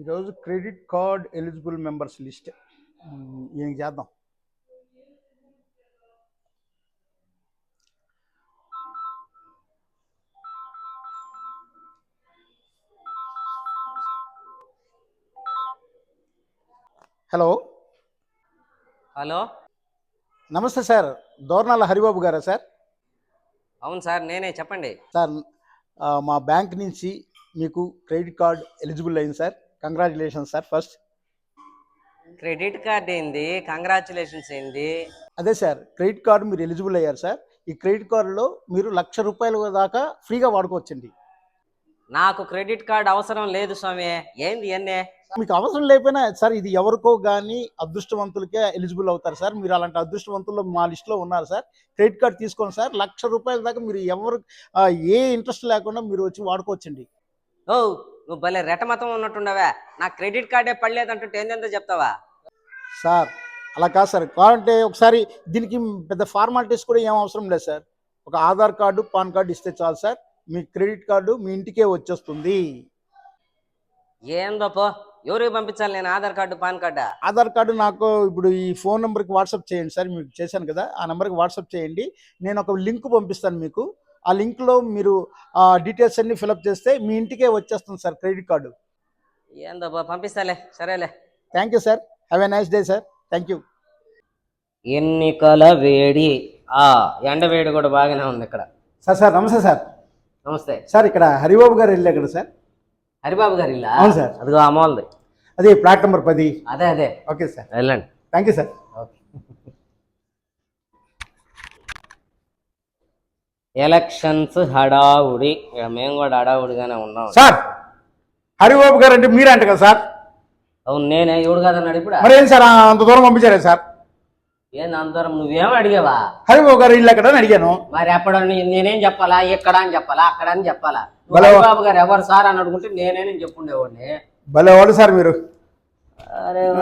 ఈరోజు credit card eligible members list. ఏం చేద్దాం? హలో. హలో. నమస్తే సార్. దోర్నాల హరిబాబు గారా సార్? అవును సార్ నేనే చెప్పండి. సార్ మా బ్యాంక్ నుంచి మీకు క్రెడిట్ కార్డ్ ఎలిజిబుల్ అయింది sir. Congratulation sir first. Credit card ఏంది? కంగ్రాచులేషన్స్ ఏంది? అదే సార్ క్రెడిట్ కార్డు మీరు ఎలిజిబుల్ అయ్యారు సార్. ఈ క్రెడిట్ కార్డులో మీరు లక్ష రూపాయల దాకా ఫ్రీగా వాడుకోవచ్చండి. నాకు క్రెడిట్ కార్డ్ అవసరం లేదు స్వామి. ఏంది ఎన్నే మీకు అవసరం లేకపోయినా సార్ ఇది ఎవరికో కానీ అదృష్టవంతులకే ఎలిజిబుల్ అవుతారు సార్. మీరు అలాంటి అదృష్టవంతుల్లో మా లిస్టులో ఉన్నారు సార్. క్రెడిట్ కార్డ్ తీసుకోండి సార్. లక్ష రూపాయల దాకా మీరు ఎవరు ఏ ఇంట్రెస్ట్ లేకుండా మీరు వచ్చి వాడుకోవచ్చండి. ఓ నువ్వు భలే రెటమతం ఉన్నట్టుండవా నా క్రెడిట్ కార్డే పడలేదంటుంటే ఏందేందో చెప్తావా? సార్ అలా కాదు సార్. కావాలంటే ఒకసారి దీనికి పెద్ద ఫార్మాలిటీస్ కూడా ఏం అవసరం లేదు సార్. ఒక ఆధార్ కార్డు పాన్ కార్డు ఇస్తే చాలు సార్. మీ క్రెడిట్ కార్డు మీ ఇంటికే వచ్చేస్తుంది. ఏందో పో ఎవరికి పంపించాలి నేను? ఆధార్ కార్డు పాన్ కార్డా? ఆధార్ కార్డు నాకు ఇప్పుడు ఈ ఫోన్ నెంబర్కి వాట్సాప్ చేయండి సార్ మీకు చేశాను కదా ఆ నెంబర్కి వాట్సాప్ చేయండి. నేను ఒక లింక్ పంపిస్తాను మీకు. ఆ లింక్లో మీరు ఆ డీటెయిల్స్ అన్ని ఫిలప్ చేస్తే మీ ఇంటికే వచ్చేస్తుంది సార్ క్రెడిట్ కార్డు. ఏందో పో పంపిస్తాలే సరేలే. Thank you sir have a nice day sir thank you ఎన్నికల వేడి. ఆ ఎండ వేడి కూడా బాగానే ఉంది ఇక్కడ. సార్ సార్ నమస్తే సార్. నమస్తే. సార్ ఇక్కడ హరిబాబు గారు వెళ్ళారు కదా సార్? హరిబాబు గారి ఇల్లా? అవును సార్. అదిగో అమోల్ది అదే ప్లాట్ నెంబర్ పది. అదే అదే. Okay sir. వెళ్ళండి. థ్యాంక్ యూ సార్ ఎలక్షన్స్ హడావుడి. ఇక మేము కూడా హడావుడిగానే ఉన్నాం. సార్ హరిబాబు గారు అంటే మీరే అంట కదా సార్? అవును నేనే ఎవడు కాదన్నాడు ఇప్పుడు? మరి సార్ అంత దూరం పంపించారా సార్? ఏంది అందరం నువ్వేం అడిగావా? హరిబాబు గారు ఇల్లు ఎక్కడ అని అడిగాను. మరి అప్పుడు నీ- నేనేం చెప్పాలా? ఎక్కడ అని చెప్పాలా? అక్కడ అని చెప్పాలా భలే- బాబు గారు ఎవరు సార్ అని అడుగుంటే నేనే చెప్పుండేవాడిని. భలే వాడు సార్ మీరు. అరే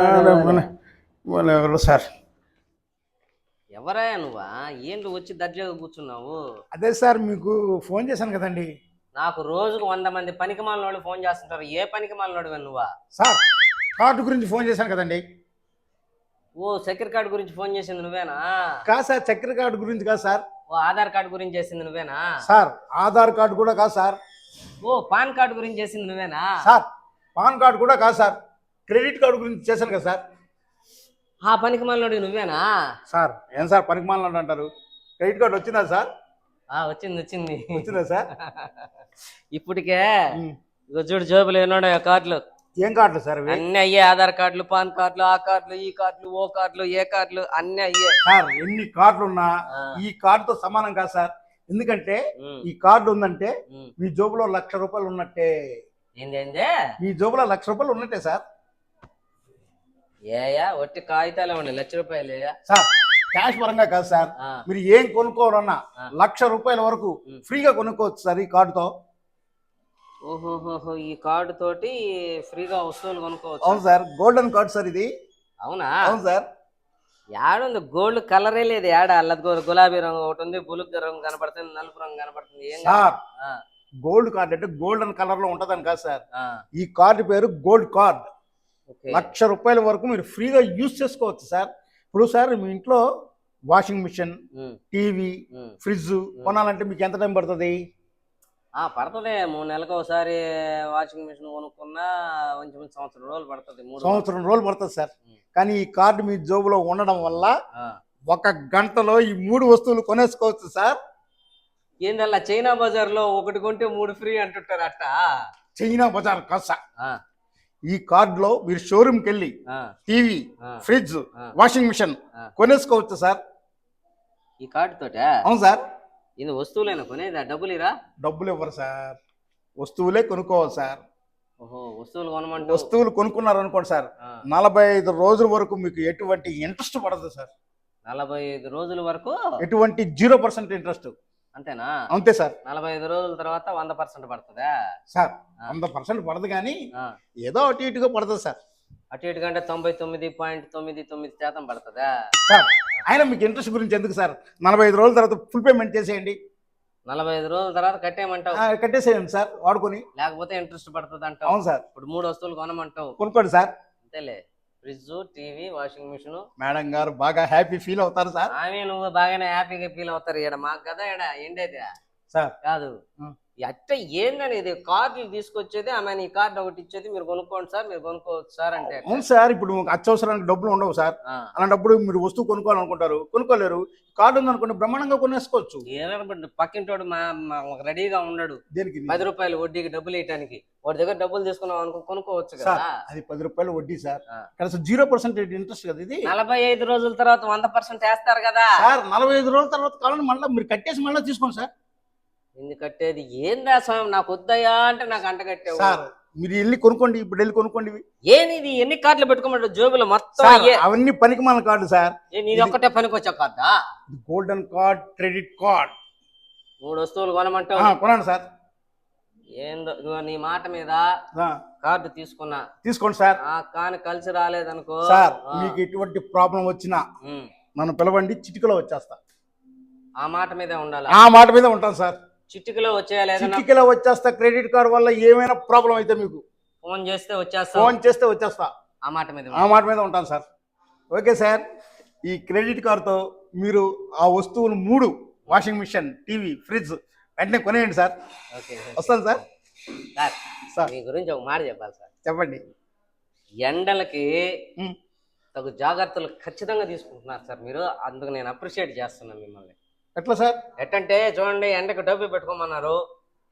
భలే వాడు సార్? ఎవరా నువ్వా? ఏంటి వచ్చి దర్జాగా కూర్చున్నావు? అదే సార్ మీకు ఫోన్ చేశాను కదండి. నాకు రోజుకు వంద మంది పనికి వాళ్ళు ఫోన్ చేస్తుంటారు. ఏ పనికి మాలినోడు నువ్వా? సార్ కార్డు గురించి ఫోన్ చేశాను కదండి. ఓ సెక్యూర్ కార్డు గురించి ఫోన్ చేసింది నువ్వేనా? కాదు సార్ చక్కెర కార్డు గురించి కాదు సార్? ఓ ఆధార్ కార్డు గురించి చేసింది నువ్వేనా? సార్ ఆధార్ కార్డు కూడా కాదు సార్. ఓ పాన్ కార్డు గురించి చేసింది నువ్వేనా? సార్ పాన్ కార్డు కూడా కాదు సార్. క్రెడిట్ కార్డు గురించి చేశాను కదా సార్. ఆ పనికి మాలినోడు నువ్వేనా? సార్ ఏం సార్ పనికిమాలను అంటారు? క్రెడిట్ కార్డు వచ్చిందా సార్? ఆ వచ్చింది వచ్చింది. వచ్చిందా సార్? ఇప్పటికే. ఇగో చూడు జోబులు ఎన్నోడో కార్డులు. ఏం కార్డులు సార్ ఇవి అన్ని అయ్యే ఆధార్ కార్డులు పాన్ కార్డులు ఆ కార్డులు ఈ కార్డులు ఓ కార్డులు ఏ కార్డులు అన్ని అయ్యే. సార్ ఎన్ని కార్డులు ఉన్నా ఆ, ఈ కార్డుతో సమానం కాదు సార్. ఎందుకంటే ఉమ్, ఈ కార్డు ఉందంటే ఉమ్. మీ జోబులో లక్ష రూపాయలు ఉన్నట్టే. ఏంది మీ జోబులో లక్ష రూపాయలు ఉన్నట్టే సార్. ఏయా ఒట్టి కాగితాలే ఉండే లక్ష రూపాయలు సార్ క్యాష్ పరంగా కాదు సార్. ఆ, మీరు ఏం కొనుక్కోవాలన్నా ఆ. లక్ష రూపాయల వరకు ఉమ్. ఫ్రీగా కొనుక్కోవచ్చు సార్ ఈ కార్డుతో. ఓహోహోహో ఈ కార్డు తోటి ఫ్రీగా వస్తువులు కొనుక్కోవచ్చు? అవును సార్ గోల్డెన్ కార్డ్ సార్ ఇది. అవునా? అవును సార్. యాడుంది గోల్డ్ కలరే లేదు యాడ. అల్లది గులాబీ రంగు ఒకటి ఉంది బులుగు రంగు కనపడుతుంది నలుపు రంగు కనపడుతుంది ఏం సార్ ఆ, గోల్డ్ కార్డ్ అంటే గోల్డెన్ కలర్లో ఉంటదని కాదు సార్. ఆ, ఈ కార్డు పేరు గోల్డ్ కార్డ్ ఓకే. లక్ష రూపాయల వరకు మీరు ఫ్రీగా యూజ్ చేసుకోవచ్చు సార్. ఇప్పుడు సార్ మీ ఇంట్లో washing machine um, TV um. Fridge కొనాలంటే మీకు ఎంత టైం పడుతుంది? పడుతుంది. మూడు నెలలకు ఒకసారి వాషింగ్ మిషన్ కొనుక్కున్నా కొంచెం సంవత్సరం రోజులు పడుతుంది. మూడు సంవత్సరం రోజులు పడుతుంది సార్. కానీ ఈ కార్డు మీ జోబులో ఉండడం వల్ల. ఒక గంటలో ఈ మూడు వస్తువులు కొనేసుకోవచ్చు సార్. ఏందల్లా చైనా బజార్లో ఒకటి కొంటే మూడు ఫ్రీ అంటుంటారు అట్ట చైనా బజార్ ఆ, ఈ కార్డులో మీరు షోరూమ్కి వెళ్ళి TV. Fridge. Washing machine. కొనేసుకోవచ్చు sir. ఈ కార్డు తోట అవును సార్. ఇది వస్తువులైనా కొనేదా? డబ్బులు ఇరా డబ్బులు ఇవ్వరు సార్. వస్తువులే కొనుక్కోవాలి సార్. ఓహో వస్తువులు కొనమంటూ వస్తువులు కొనుక్కున్నారు అనుకోండి సార్ నలభై ఐదు రోజుల వరకు మీకు ఎటువంటి ఇంట్రెస్ట్ పడదు సార్. నలభై ఐదు రోజుల వరకు? ఎటువంటి జీరో పర్సెంట్ ఇంట్రెస్ట్. అంతేనా? అంతే సార్. నలభై ఐదు రోజుల తర్వాత వంద పర్సెంట్ పడుతుందా? సార్. వంద పర్సెంట్ పడదు కానీ. ఏదో అటు ఇటుగా పడుతుంది సార్. అటు ఇటు కంటే తొంభై తొమ్మిది పాయింట్ తొమ్మిది తొమ్మిది శాతం పడుతుందా? సార్ ఆయన మీకు ఇంట్రెస్ట్ గురించి ఎందుకు సార్? నలభై ఐదు రోజుల తర్వాత ఫుల్ పేమెంట్ చేసేయండి. నలభై ఐదు రోజుల తర్వాత కట్టేయమంటావు. ఆ, కట్టేసేయండి సార్ వాడుకొని. లేకపోతే ఇంట్రెస్ట్ పడుతుంది అంటావు. అవును సార్. ఇప్పుడు మూడు వస్తువులు కొనమంటావు. కొనుక్కోండి సార్. అంతేలే. Fridge TV washing machine. Madam గారు బాగా హ్యాపీ ఫీల్ అవుతారు సార్. ఆమె నువ్వు బాగానే హ్యాపీగా ఫీల్ అవుతారు ఈడ. మాకు కదా ఈడ. ఏండేది సార్. కాదు. ఆ. అట్ట ఏందని ఇది కార్డులు తీసుకొచ్చేది ఆమె ఈ కార్డు ఒకటి ఇచ్చేది మీరు కొనుక్కోండి సార్ మీరు కొనుక్కోవచ్చు సార్ అంటే? అవును సార్ ఇప్పుడు అత్యవసరానికి డబ్బులు ఉండవు సార్. అలాంటప్పుడు మీరు వస్తువు కొనుక్కోవాలనుకుంటారు. కొనుక్కోలేరు. కార్డు ఉందనుకోండి బ్రహ్మాండంగా కొనేసుకోవచ్చు. ఏమైనా ఇప్పుడు పక్కింటోడు మా రెడీగా ఉన్నాడు. దేనికి? పది రూపాయలు వడ్డీకి డబ్బులు ఇవ్వడానికి వాడి దగ్గర డబ్బులు తీసుకున్నాం అనుకో కొనుక్కోవచ్చు కదా. అది పది రూపాయలు వడ్డీ సార్. కనీసం జీరో పర్సెంట్ ఇంట్రెస్ట్ కదా ఇది? నలభై ఐదు రోజుల తర్వాత వంద పర్సెంట్ వేస్తారు కదా. సార్ నలభై ఐదు రోజుల తర్వాత కావాలని మళ్ళీ మీరు కట్టేసి మళ్ళీ తీసుకోండి సార్. ఎందుకు కట్టేది ఏందా స్వామి? నాకు వద్దయా అంటే నాకు అంట కట్టావు సార్ మీరు వెళ్ళి కొనుక్కోండి ఇప్పుడు వెళ్ళి కొనుక్కోండి. ఇవి. ఏనిది ఎన్ని కార్డులు పెట్టుకోమంటారు? జోబులు మొత్తం అయ్యే. అవన్నీ పనికి మన కార్డు సార్. ఏ, నీది ఒక్కటే పనికి వచ్చా కార్డా గోల్డెన్ కార్డ్ క్రెడిట్ కార్డ్. మూడు వస్తువులు కొనమంటావు. కొనండి సార్. ఏందో ఇదిగో నీ మాట మీద ఆ, కార్డు తీసుకున్నా. తీసుకోండి సార్. ఆ కాని కలిసి రాలేదనుకో. సార్ ఆ, మీకు ఎటువంటి ప్రాబ్లం వచ్చినా ఉమ్. నన్ను పిలవండి చిటికలో వచ్చేస్తా. ఆ మాట మీదే ఉండాలి? ఆ మాట మీద ఉంటాను సార్. ఏదైనా. చిటికలో వచ్చేస్తా క్రెడిట్ కార్డ్ వల్ల ఏమైనా ప్రాబ్లం అయితే మీకు? ఫోన్ చేస్తే వచ్చేస్తావు ఫోన్ చేస్తే వచ్చేస్తా. ఆ మాట మీద ఆ మాట మీద ఉంటాను సార్. ఓకే సార్ ఈ క్రెడిట్ కార్డ్తో మీరు ఆ వస్తువులు మూడు వాషింగ్ మిషన్ టీవీ ఫ్రిడ్జ్ వెంటనే కొనేయండి సార్. ఓకే. వస్తాను సార్. Sir sir. మీ గురించి ఒక మాట చెప్పాలి సార్. చెప్పండి. ఎండలకి. తగు జాగ్రత్తలు ఖచ్చితంగా తీసుకుంటున్నారు సార్ మీరు. అందుకు నేను అప్రిషియేట్ చేస్తున్నాను మిమ్మల్ని. ఎట్లా సార్? ఎట్టంటే చూడండి ఎండకు టోపీ పెట్టుకోమన్నారు.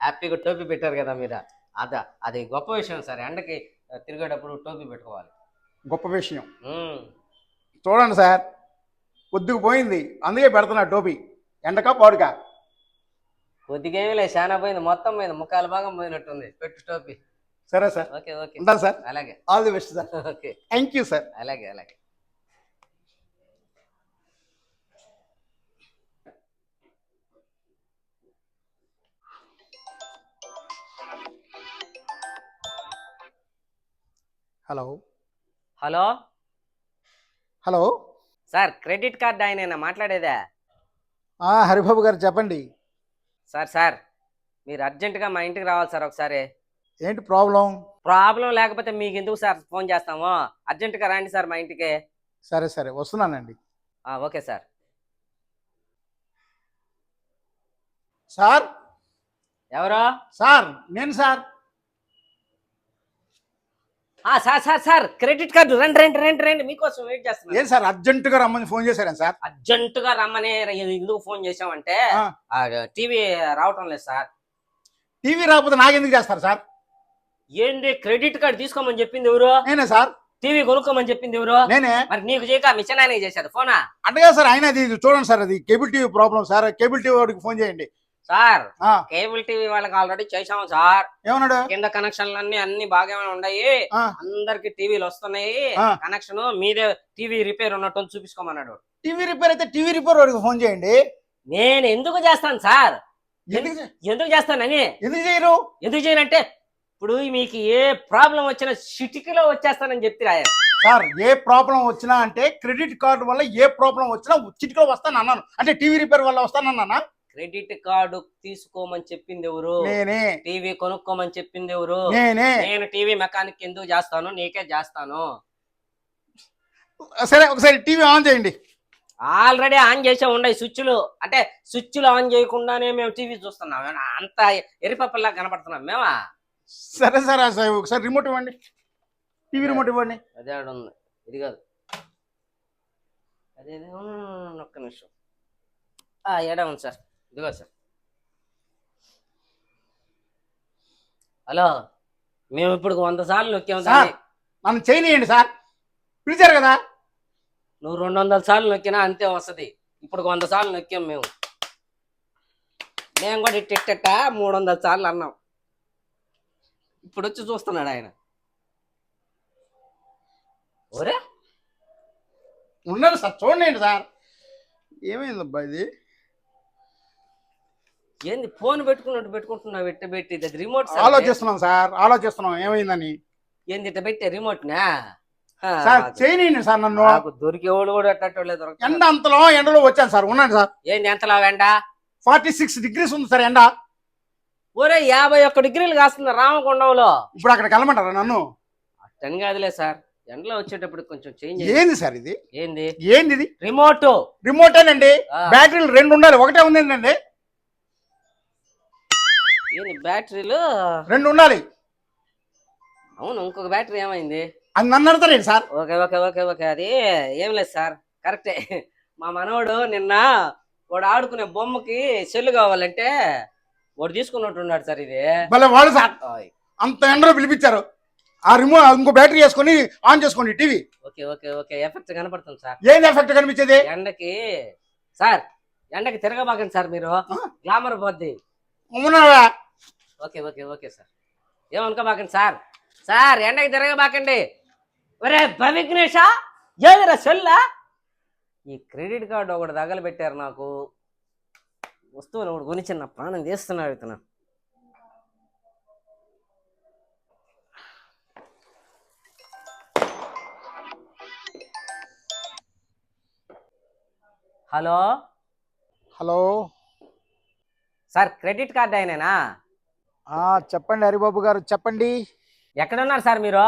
హ్యాపీగా టోపీ పెట్టారు కదా మీరు అదా అది గొప్ప విషయం సార్. ఎండకి తిరిగేటప్పుడు టోపీ పెట్టుకోవాలి. గొప్ప విషయం. చూడండి సార్ కొద్దిగా పోయింది. అందుకే పెడుతున్నా టోపీ. ఎండకా పాడుకా? కొద్దిగా ఏమీ లేదు చాలా పోయింది. మొత్తం పోయింది. ముక్కాల భాగం పోయినట్టుంది. పెట్టు టోపీ. సరే సార్. Okay okay. ఉంటాను సార్. అలాగే. All the best sir okay. Thank you sir అలాగే అలాగే. Hello. Hello? Hello. Sir credit card ఆయన మాట్లాడేదా? హరిబాబు గారు చెప్పండి. సార్ సార్ మీరు అర్జెంటుగా మా ఇంటికి రావాలి సార్ ఒకసారి. ఏంటి ప్రాబ్లం? ప్రాబ్లం లేకపోతే మీకు ఎందుకు సార్ ఫోన్ చేస్తాము? అర్జెంటుగా రండి సార్ మా ఇంటికి. సరే సరే వస్తున్నానండి. Okay sir. సార్? ఎవరు? సార్ నేను సార్. ఆ, sir sir sir credit card రండి రండి రండి రండి. మీకోసం వెయిట్ చేస్తున్నాను ఏం సార్ అర్జెంటుగా రమ్మని ఫోన్ చేశారా సార్? అర్జెంటుగా రమ్మని ఎందుకు ఫోన్ చేసామంటే ఆ. టీవీ రావటం లేదు సార్. టీవీ రాకపోతే నాకెందుకు చేస్తారు సార్? ఏంటి క్రెడిట్ కార్డు తీసుకోమని చెప్పింది ఎవరు? నేనే సార్. టీవీ కొనుక్కోమని చెప్పింది ఎవరు? నేనే. మరి నీకు చేయక మీ చిన్నాయనకి చేశారు ఫోనా? అట్టగా సార్ ఆయన అది ఇది చూడండి సార్ అది cable TV problem sir cable TV వాడికి ఫోన్ చేయండి. సార్ కేబుల్ టీవీ వాళ్ళకి ఆల్రెడీ చేసాము సార్. ఏమన్నాడు? కింద కనెక్షన్లు అన్ని అన్ని బాగానే ఉన్నాయి. అందరికి టీవీలు వస్తున్నాయి. కనెక్షన్ మీదే టీవీ రిపేర్ ఉన్నట్టు చూపించుకోమన్నాడు. టీవీ రిపేర్ అయితే టీవీ రిపేర్ వాడికి ఫోన్ చేయండి. నేను ఎందుకు చేస్తాను సార్? ఎందుకు చేస్తానని ఎందుకు చేయరు? ఎందుకు చేయనంటే ఇప్పుడు మీకు ఏ ప్రాబ్లం వచ్చినా చిటికలో వచ్చేస్తానని చెప్తే ఆయన సార్ ఏ ప్రాబ్లం వచ్చినా అంటే క్రెడిట్ కార్డు వల్ల ఏ ప్రాబ్లం వచ్చినా చిటికలో వస్తాను అన్నాను అంటే టీవీ రిపేర్ వల్ల వస్తానన్నా క్రెడిట్ కార్డు తీసుకోమని చెప్పింది ఎవరు? నేనే. టీవీ కొనుక్కోమని చెప్పింది ఎవరు? నేనే. నేను టీవీ మెకానిక్ ఎందుకు చేస్తాను? నీకే చేస్తాను. సరే ఒకసారి టీవీ ఆన్ చేయండి. ఆల్రెడీ ఆన్ చేసే ఉన్నాయి స్విచ్లు. అంటే స్విచ్లు ఆన్ చేయకుండానే మేము టీవీ చూస్తున్నాం. అంత ఎరిపప్పల్లా కనపడుతున్నాం మేమా? సరే సరే సరే ఒకసారి రిమోట్ ఇవ్వండి. టీవీ రిమోట్ ఇవ్వండి. అదే ఆడ ఉంది. ఇది కాదు. అదే ఒక్క నిమిషం. ఆ, ఏడా ఉంది సార్? ఇదిగో సార్ హలో మేము ఇప్పుడు వంద సార్లు నొక్కాము సార్. నన్ను చేయనియండి సార్. పిలిచారు కదా? నువ్వు రెండు వందల సార్లు నొక్కినా అంతే వస్తుంది. ఇప్పుడు వంద సార్లు నొక్కాం మేము. మేము కూడా ఇట్టిట్ట మూడు వందల సార్లు అన్నాం. ఇప్పుడు వచ్చి చూస్తున్నాడు ఆయన. ఒరే? ఉన్నారు సార్. చూడండి సార్. ఏమైంది అబ్బా ఇది? ఏంది ఫోన్ పెట్టుకున్నట్టు పెట్టుకుంటున్నావు ఇట్ట పెట్టి? ఇది రిమోట్ సార్ ఆలోచిస్తున్నాం సార్ ఆలోచిస్తున్నాం. ఏమైందని? ఏంది ఇట్ట పెట్టే రిమోట్ నా? ఆ, సార్ నాకు- సార్ నన్ను. నాకు దొరికేవాడు కూడా అట్టట్టు దొరకదు ఎండ అంతలో ఎండలో వచ్చాను సార్. ఉన్నాను సార్. ఏంది ఎంతలా వెండ ఫార్టీ సిక్స్ డిగ్రీస్ ఉంది సార్ ఎండ. ఒరే యాభై ఒక్క డిగ్రీలు కాస్తుంది రామకొండంలో ఇప్పుడు అక్కడికి వెళ్ళమంటారా నన్ను? అట్టని కాదులే సార్. ఎండలో వచ్చేటప్పుడు కొంచెం చేంజ్ ఏంది సార్ ఇది? ఏంది? ఏంది ఇది? రిమోట్. రిమోటేనండి. ఆ, బ్యాటరీలు రెండు ఉండాలి. ఒకటే ఉంది ఏంటండి? ఏంది బ్యాటరీలు? రెండు ఉండాలి. అవును ఇంకొక బ్యాటరీ ఏమైంది? అది నన్ను అడతారేంటి sir? Okay okay okay okay అది ఏం లేదు సార్ కరెక్టే. మా మనవడు నిన్న వాడు ఆడుకునే బొమ్మకి సెల్లు కావాలంటే వాడు తీసుకున్నట్టున్నాడు సార్ ఇది. భలే వాళ్ళు సార్. అంత ఎండలో పిలిపించారు. ఆ రిమోట్ ఇంకో బ్యాటరీ వేసుకొని ఆన్ చేసుకోండి TV. Okay okay okay effect కనపడుతుంది సార్. ఏంది ఎఫెక్ట్ కనిపించేది? ఎండకి సార్ ఎండకి తిరగబాకండి సార్ మీరు. గ్లామర్ పోద్ది. అవునావా ఓకే ఓకే ఓకే సార్. ఏమనుకోబాకండి సార్? సార్ ఎండకి తిరగబాకండి ఒరే భవిఘ్నేష ఏదిరా సెల్లా? ఈ క్రెడిట్ కార్డు ఒకటి తగలబెట్టారు నాకు. వస్తువులు ఒకటి గురించి నా ప్రాణం తీస్తున్నాడు ఇతను. Hello? Hello? Sir credit card అయినేనా ఆ, చెప్పండి హరిబాబు గారు చెప్పండి. ఎక్కడున్నారు సార్ మీరు?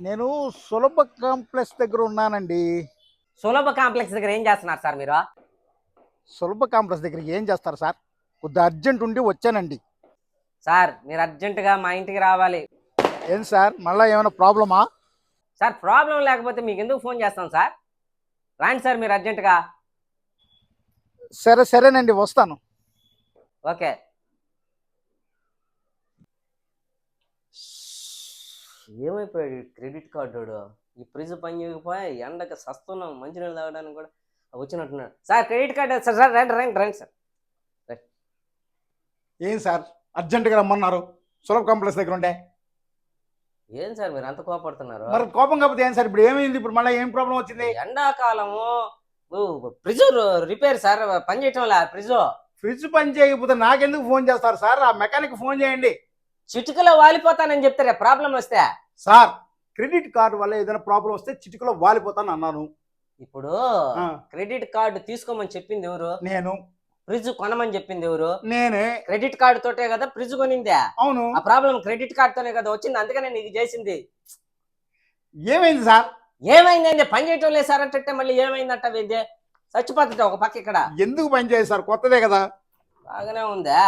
నేను సులభ కాంప్లెక్స్ దగ్గర ఉన్నానండి. సులభ కాంప్లెక్స్ దగ్గర ఏం చేస్తున్నారు సార్ మీరు? సులభ కాంప్లెక్స్ దగ్గర ఏం చేస్తారు సార్? కొద్దిగా అర్జెంట్ ఉండి వచ్చానండి. సార్ మీరు అర్జెంటుగా మా ఇంటికి రావాలి. ఏం సార్ మళ్ళీ ఏమైనా ప్రాబ్లమా? సార్ ప్రాబ్లం లేకపోతే మీకు ఎందుకు ఫోన్ చేస్తాం సార్? రాండి సార్ మీరు అర్జెంటుగా. సరే సరేనండి వస్తాను. ఓకే. ఏమైపోయాడు క్రెడిట్ కార్డు ఈ ఫ్రిడ్జ్ పని చేయకపోయా? ఎండకి సస్తున్నాం మంచినీళ్ళు తాగడానికి కూడా వచ్చినట్టున్నాడు. Sir credit card sir sir రండి రండి రండి సార్. ఏం సార్? అర్జెంటుగా రమ్మన్నారు. సులభ కాంప్లెక్స్ దగ్గర ఉంటే ఏం సార్ మీరు అంత కోపడుతున్నారు? మరి కోపం కాకపోతే ఏం సార్? ఇప్పుడు ఏమైంది? ఇప్పుడు మళ్ళీ ఏం ప్రాబ్లం వచ్చింది? ఎండాకాలము. ఫ్రిడ్జ్ రిపేర్ సార్ పని చేయటం లే ఫ్రిడ్జ్. ఫ్రిడ్జ్ పని చేయకపోతే నాకెందుకు ఫోన్ చేస్తారు? సార్ ఆ మెకానిక్ ఫోన్ చేయండి. చిటికలో వాలిపోతానని చెప్తారే? ప్రాబ్లం వస్తే? సార్ క్రెడిట్ కార్డు వల్ల ఏదైనా ప్రాబ్లం వస్తే చిటికలో వాలిపోతాను అన్నాను. ఇప్పుడు ఆ, క్రెడిట్ కార్డు తీసుకోమని చెప్పింది ఎవరు? నేను. ఫ్రిడ్జ్ కొనమని చెప్పింది ఎవరు? నేనే. క్రెడిట్ కార్డు తోటే కదా ఫ్రిడ్జ్ కొనిందే? అవును. ఆ ప్రాబ్లం క్రెడిట్ కార్డ్ తోనే కదా వచ్చింది అందుకనే నీకు చేసింది. ఏమైంది సార్? ఏమైందండి? పని చేయటం లేదు సార్ అంటే మళ్ళీ ఏమైందంట చచ్చిపోతుంట ఒక పక్క ఇక్కడ. ఎందుకు పని చేయదు సార్? కొత్తదే కదా. బాగానే ఉందా?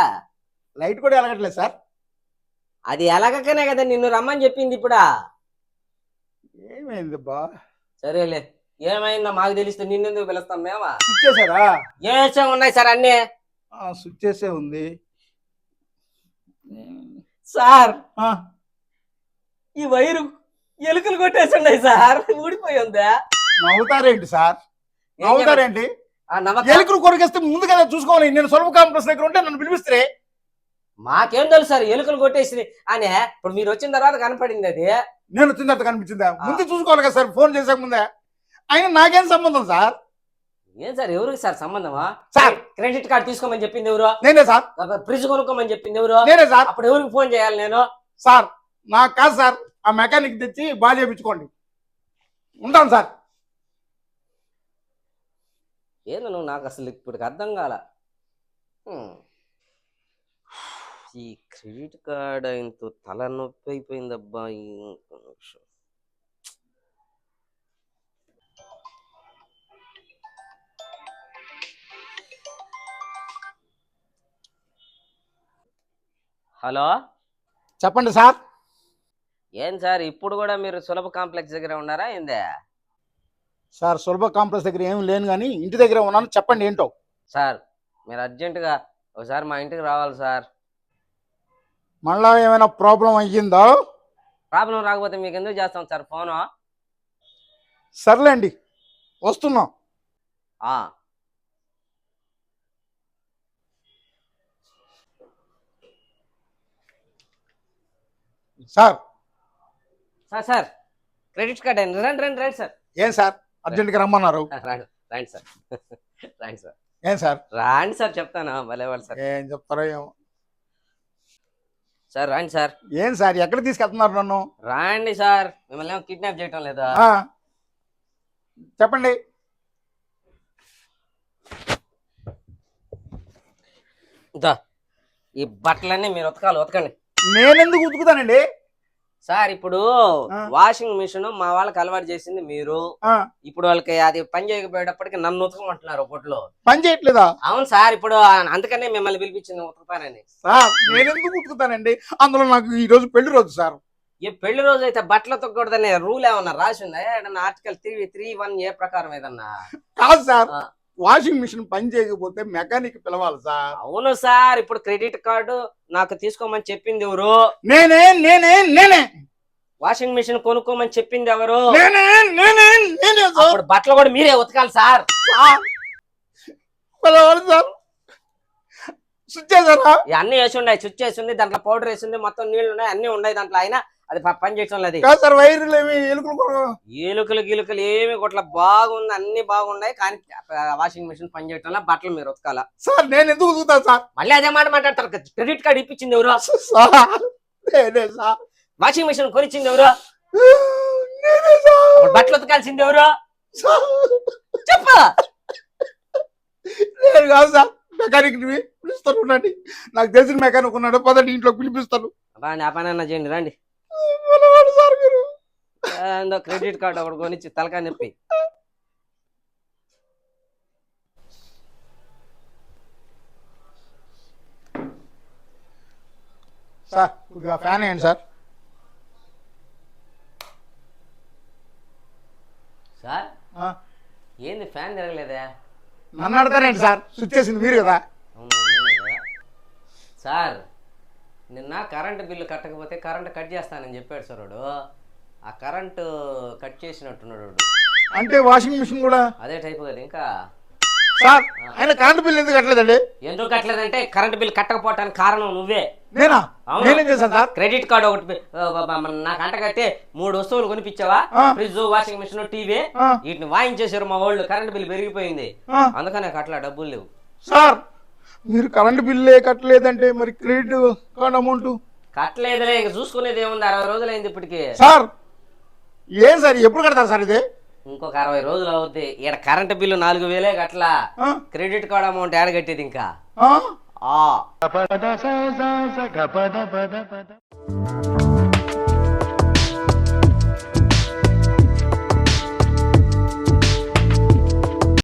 లైట్ కూడా ఎలగట్లేదు సార్. అది ఎలాగకనే కదా నిన్ను రమ్మని చెప్పింది ఇప్పుడా? ఏమైంది బా? సరేలే. ఏమైందో మాకు తెలిస్తే నిన్నెందుకు పిలుస్తాం మేమా? స్విచ్ చేశారా ఏసే ఉన్నాయి సార్ అన్నీ. స్విచ్ చేసే ఉంది. సార్ ఆ, ఈ వైరు ఎలుకలు కొట్టేసి ఉన్నాయి సార్. ఊడిపోయి ఉందా? నవ్వుతారేంటి సార్? నమ్మకం ఎలుకలు కొరికేస్తే ముందు కదా చూసుకోవాలి. నేను సులభ కాంప్లెక్స్ దగ్గర ఉంటే నన్ను పిలిపిస్తే. మాకేం తెలుసు సార్ ఎలుకలు కొట్టేసింది అని ఇప్పుడు మీరు వచ్చిన తర్వాత కనపడింది అది. నేను వచ్చిన తర్వాత కనిపించిందా? ముందు చూసుకోవాలి కదా సార్ ఫోన్ చేసే ముందే. అయినా నాకేం సంబంధం సార్? ఏం సార్ ఎవరికి సార్ సంబంధమా? సార్. క్రెడిట్ కార్డు తీసుకోమని చెప్పింది ఎవరు? నేనే సార్. ఫ్రిడ్జ్ కొనుక్కోమని చెప్పింది ఎవరు? నేనే సార్. అప్పుడు ఎవరికి ఫోన్ చేయాలి నేను? సార్ నాకు కాదు సార్. ఆ మెకానిక్ తెచ్చి బాగా చేయించుకోండి ఉంటాను సార్. ఏందో నువ్వు నాకు అసలు ఇప్పుడు అర్థం కాల. ఈ క్రెడిట్ కార్డ్ ఆయనతో తలనొప్పి ఒక్క నిమిషం. హలో చెప్పండి సార్ ఏం సార్ ఇప్పుడు కూడా మీరు సులభ కాంప్లెక్స్ దగ్గర ఉన్నారా ఏందే సార్ సులభ కాంప్లెక్స్ దగ్గర ఏం లేను కానీ ఇంటి దగ్గర ఉన్నాను. చెప్పండి ఏంటో? సార్ మీరు అర్జెంటుగా ఒకసారి మా ఇంటికి రావాలి సార్. మళ్ళా ఏమైనా ప్రాబ్లం అయ్యిందో? ప్రాబ్లం రాకపోతే మీకు ఎందుకు చేస్తాం సార్? ఫోను? సర్లేండి వస్తున్నాం. ఆ, sir. Sir sir credit card అండి రండి రండి రండి సార్. ఏం సార్? అర్జెంట్గా రమ్మన్నారు. రండి. సార్. రండి సార్. ఏం సార్? రాండి సార్ చెప్తాను? భలే వాళ్ళు సార్. ఏం చెప్తారో ఏమో. సార్ రాండి సార్. ఏం సార్? ఎక్కడ తీసుకెళ్తున్నారు నన్ను? రాండి సార్. మిమ్మల్ని ఏమో కిడ్నాప్ చేయటం లేదా? చెప్పండి. ఈ బట్టలన్నీ మీరు ఉతకాలి ఉతకండి. నేనెందుకు ఉతుకుతానండి? సార్ ఇప్పుడు. వాషింగ్ మిషన్ మా వాళ్ళకి అలవాటు చేసింది మీరు. ఇప్పుడు వాళ్ళకి అది పని చేయకపోయేటప్పటికి నన్ను ఉతకమంటున్నారు పొట్లో పని చేయట్లేదా? అవును సార్ ఇప్పుడు అందుకనే మిమ్మల్ని పిలిపించింది ఉతకతానని. సార్ నేనెందుకు ఉతుకుతానండి? అందులో నాకు ఈ రోజు పెళ్ళి రోజు సార్. ఏ పెళ్ళి రోజు అయితే బట్టలు ఉతకూడదనే రూల్ ఏమన్నా రాసి ఉందా? ఏదన్నా article three three one A ప్రకారం ఏదన్నా? కాదు సార్. వాషింగ్ మిషన్ పని చేయకపోతే మెకానిక్ పిలవాలి సార్. అవును సార్ ఇప్పుడు క్రెడిట్ కార్డు నాకు తీసుకోమని చెప్పింది ఎవరు? నేనే నేనే నేనే. వాషింగ్ మిషన్ కొనుక్కోమని చెప్పింది ఎవరు? నేనే నేనే నేనే సార్. అప్పుడు బట్టలు కూడా మీరే ఉతకాలి సార్. సార్ పిలవాలి సార్. స్విచ్ చేశారా ఇవి అన్ని వేసి ఉన్నాయి స్విచ్ వేసి ఉంది దాంట్లో పౌడర్ వేసి ఉంది మొత్తం నీళ్ళు ఉన్నాయి అన్ని ఉన్నాయి దాంట్లో. అయినా అది పని చేయటం లేదు కాదు సార్ వైర్లు ఏమి ఎలుకలు గిలుకలు ఏమి కొట్ల బాగుంది అన్ని బాగున్నాయి కానీ వాషింగ్ మిషన్ పని చేయటం బట్టలు మీరు ఉతకాల సార్ నేను ఎందుకు ఉతుకుతాను సార్? మళ్ళీ అదే మాట మాట్లాడతారు క్రెడిట్ కార్డు ఇప్పించింది ఎవరు? సార్ నేనే సార్. వాషింగ్ మిషన్ కొనిచ్చింది ఎవరు? నేనే సార్. ఇప్పుడు బట్టలు ఉతకాల్సింది ఎవరు? చెప్పు. నేను కాదు సార్ మెకానిక్ పిలుస్తాను ఉండండి. నాకు తెలిసిన మెకానిక్ ఉన్నాడు పదండి ఇంట్లో పిలిపిస్తాను. బాగా ఆ పని అన్న చేయండి రండి. ఏందో క్రెడిట్ కార్డు ఒకటి కొనిచ్చి తలకాయ నొప్పి. సార్ ఫ్యాన్ వేయండి సార్. సార్? ఆ, ఏంది ఫ్యాన్ తిరగలేదా? నన్ను అడతారేంటి సార్? స్విచ్ చేసింది మీరు కదా. అవును, నేనే కదా. సార్ నిన్న కరెంటు బిల్లు కట్టకపోతే కరెంటు కట్ చేస్తానని చెప్పాడు సార్ వాడు. ఆ కరెంటు కట్ చేసినట్టున్నాడు వాడు. అంటే వాషింగ్ మిషన్ కూడా? అదే టైపు కదా ఇంకా. సార్ ఆయన కరెంట్ బిల్ ఎందుకు కట్టలేదండి? ఎందుకు కట్టలేదంటే కరెంటు బిల్ కట్టకపోవటానికి కారణం నువ్వే. నేనా? అవును. నేనేం చేశాను సార్? క్రెడిట్ కార్డు ఒకటి పె- ఆ, బ- బ- నాకు అంట కట్టి మూడు వస్తువులు కొనిపించావా? ఆ. Fridge washing machine TV. ఆ, వీటిని వాయించేశారు మా వాళ్ళు. కరెంట్ బిల్ పెరిగిపోయింది. ఆ, అందుకనే కట్టలా డబ్బులు లేవు. సార్ మీరు కరెంట్ బిల్లే కట్టలేదంటే మరి క్రెడిట్ కార్డ్ అమౌంట్? కట్టలేదులే ఇంక చూసుకునేది ఏముంది? అరవై రోజులు అయింది ఇప్పటికి. సార్ ఏం సార్ ఎప్పుడు కడతారు సార్ ఇది? ఇంకొక అరవై రోజులు అవుద్ది. ఇక్కడ కరెంట్ బిల్లు నాలుగు వేలే కట్టలా. ఆ, క్రెడిట్ కార్డ్ అమౌంట్ యాడ్ కట్టేది ఇంకా? ఆ? ఆ.